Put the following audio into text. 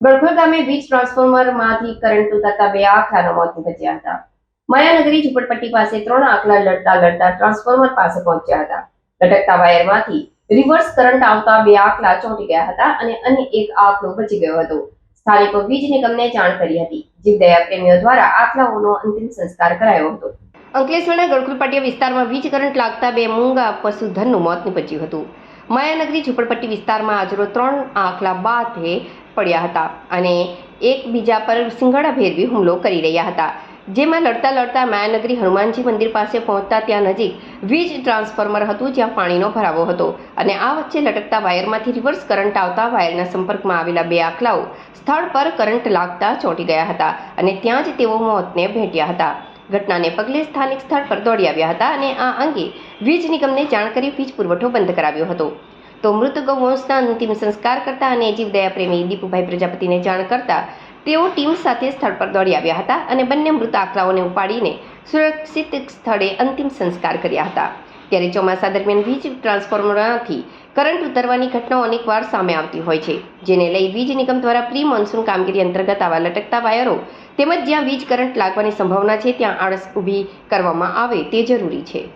ગળખોલ ગામે વીજ ટ્રાન્સફોર્મરમાંથી કરંટ ઉતરતા બે આખલાના મોત નીપજ્યા હતા. માયાનગરી ઝુંપડપટ્ટી પાસે ત્રણ આખલા લડતા લડતા ટ્રાન્સફોર્મર પાસે પહોંચ્યા હતા. લટકતા વાયરમાંથી રિવર્સ કરંટ આવતા બે આખલા ચોંટી ગયા હતા અને અન્ય એક આખલો બચી ગયો હતો. સ્થાનિકો વીજ નિગમને જાણ કરી હતી જીવદયા પ્રેમીઓ દ્વારા આખલાઓનો અંતિમ સંસ્કાર કરાયો હતો. અંકલેશ્વરના ગળખુલપાટિયા વિસ્તારમાં વીજ કરંટ લાગતા બે મૂંગા પશુધનનું મોત નીપજ્યું હતું. માયાનગરી ઝુંપડપટ્ટી વિસ્તારમાં આજરો ત્રણ આંખલા બાથે પડ્યા હતા અને એકબીજા પર સિંગાડા ભેરવી હુમલો કરી રહ્યા હતા. જેમાં લડતા લડતા માયાનગરી હનુમાનજી મંદિર પાસે પહોંચતા ત્યાં નજીક વીજ ટ્રાન્સફોર્મર હતું જ્યાં પાણીનો ભરાવો હતો અને આ વચ્ચે લટકતા વાયરમાંથી રિવર્સ કરંટ આવતા વાયરના સંપર્કમાં આવેલા બે આખલાઓ સ્થળ પર કરંટ લાગતા ચોંટી ગયા હતા અને ત્યાં જ તેઓ મોતને ભેટ્યા હતા. ઘટનાને પગલે સ્થાનિક સ્થળ પર દોડી આવ્યા હતા અને આ અંગે વીજ નિગમને જાણ કરી વીજ પુરવઠો બંધ કરાવ્યો હતો. તો મૃત ગૌવંશના અંતિમ સંસ્કાર કરતા અને જીવદયા પ્રેમી દીપુભાઈ પ્રજાપતિને જાણ કરતા તેઓ ટીમ સાથે સ્થળ પર દોડી આવ્યા હતા અને બંને મૃત આકરાઓને ઉપાડીને સુરક્ષિત સ્થળે અંતિમ સંસ્કાર કર્યા હતા. ત્યારે ચોમાસા દરમિયાન વીજ ટ્રાન્સફોર્મરમાંથી કરંટ ઉતરવાની ઘટનાઓ અનેકવાર સામે આવતી હોય છે, જેને લઈ વીજ નિગમ દ્વારા પ્રી મોન્સૂન કામગીરી અંતર્ગત આવા લટકતા વાયરો તેમજ જ્યાં વીજ કરંટ લાગવાની સંભાવના છે, ત્યાં આળસ ઊભી કરવામાં આવે તે જરૂરી છે.